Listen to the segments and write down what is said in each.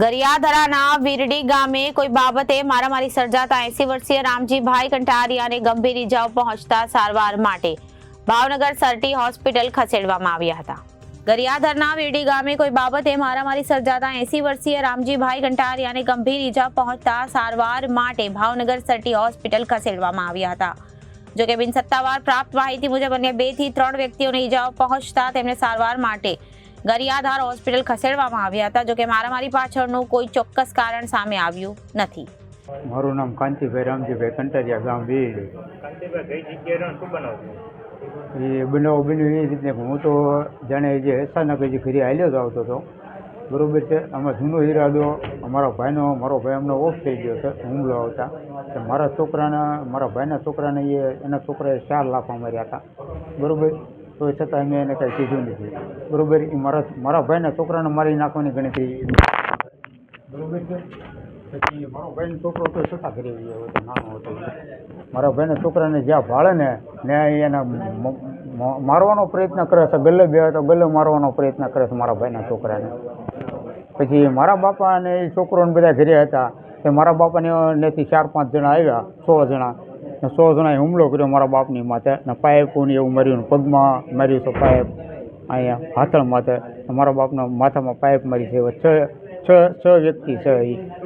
ગરિયાધરાના વીરડી ગામે કોઈ બાબતે મારામારી સર્જાતા એસી વર્ષીય રામજીભાઈ કંટારિયાને ગંભીર ઇજાઓ પહોંચતા સારવાર માટે ભાવનગર સરટી હોસ્પિટલ ખસેડવામાં આવ્યા હતા. ગરિયાધરના વીરડી ગામે કોઈ બાબતે મારામારી સર્જાતા એસી વર્ષીય રામજીભાઈ કંટારિયાને ગંભીર ઇજા પહોંચતા સારવાર માટે ભાવનગર સરટી હોસ્પિટલ ખસેડવામાં આવ્યા હતા. જોકે બિન સત્તાવાર પ્રાપ્ત માહિતી મુજબ અન્ય બેથી ત્રણ વ્યક્તિઓને ઇજાઓ પહોંચતા તેમને સારવાર માટે ગરિયાધાર હોસ્પિટલ ખસેડવામાં આવ્યા હતા જોકે મારામારી પાછળનું કોઈ ચોક્કસ કારણ સામે આવ્યું નથી. મારું નામ કાંતિભાઈ રામજીભાઈ કંટારિયા ગામ વીર એ બનાવ બન્યું એ રીતે હું તો જાણે જે અચાનક જે ઘરે હાલ્યો જ આવતો હતો બરોબર છે આમાં જૂનો ઈરાદો અમારા ભાઈનો મારો ભાઈ અમને ઓફ થઈ ગયો છે હુમલો આવતા. તો મારા છોકરાના મારા ભાઈના છોકરાને એ એના છોકરાએ ચાર લાફા માર્યા હતા. બરોબર? તો છતાં મેં એને કાંઈ કીધું નથી. બરોબર? એ મારા મારા ભાઈના છોકરાને મારી નાખવાની ગણતરી બરાબર છે? પછી મારો ભાઈનો છોકરો તો છતાં કરી નાનો હતો. મારા ભાઈના છોકરાને જ્યાં ભાળે ને, ત્યાં એને મારવાનો પ્રયત્ન કરે છે. ગલ્લે બે તો ગલ્લે મારવાનો પ્રયત્ન કરે છે મારા ભાઈના છોકરાને. પછી મારા બાપા અને એ છોકરોને બધા ઘરે હતા. તે મારા બાપાને નથી ચાર પાંચ જણા આવ્યા સો જણા. ને સો જણાએ હુમલો કર્યો મારા બાપની માથે ને પાઇપોને એવું માર્યું ને પગમાં માર્યું છે પાઇપ અહીંયા હાથળ માથે મારા બાપના માથામાં પાઇપ મારી છે. છ છ છ વ્યક્તિ છે.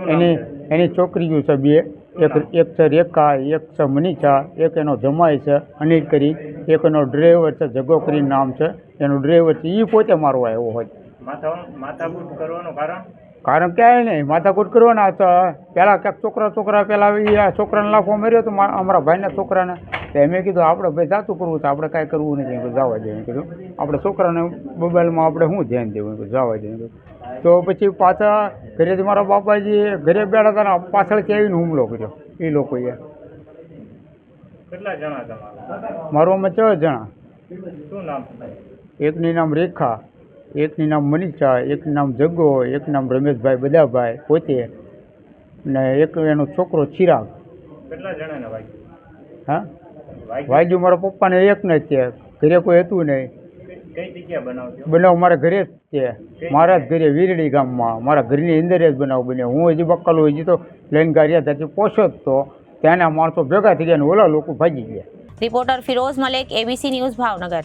એની એની છોકરીઓ છે બે. એક એક છે રેખા, એક છે મનીષા, એક એનો જમાઈ છે અનિલ કરી, એક એનો ડ્રાઈવર છે જગો કરીને નામ છે. એનો ડ્રાઈવર છે એ પોતે મારવા આવ્યો હોય. માથા માથાકૂટ કરવાનું કારણ? કારણ ક્યાંય નહીં માથાકૂટ કરવાના તો પહેલાં ક્યાંક છોકરા છોકરા પહેલાં એ છોકરાને લાફો માર્યો તો અમારા ભાઈના છોકરાને. તો એમ કીધું આપણે ભાઈ જાતું કરવું તો આપણે કાંઈ કરવું નથી. જવા દે. કીધું આપણે છોકરાને મોબાઈલમાં આપણે શું ધ્યાન દેવું? જવા દે. તો પછી પાછા ઘરેથી મારા બાપાજી ઘરે બેઠા હતા ને પાછળથી આવીને હુમલો કર્યો એ લોકોએ. કેટલા જણા તમારા? મારું અમે છ જણા. શું નામ એકની નામ રેખા. એકની નામ મનીષા એકનું નામ જગ્ગો એક નામ રમેશભાઈ બધાભાઈ પોતે. ને એક એનો છોકરો ચિરાગ. કેટલા જણાને વાગ્યું? હા? વાગ્યું? વાગ્યું મારા પપ્પાને એક ને જ છે. ઘરે કોઈ હતું નહીં. બનાવ મારા ઘરે જ છે. મારા જ ઘરે વીરડી ગામમાં. મારા ઘરની અંદર જ બનાવ બન્યો. હું હજી બક્કલો હજી તો લઈને ગાર્યા ત્યાંથી પહોંચ્યો જ તો. ત્યાંના માણસો ભેગા થઈ ગયા ને ઓલા લોકો ભાગી ગયા. Reporter Firoz Malek ABC news Bhavnagar.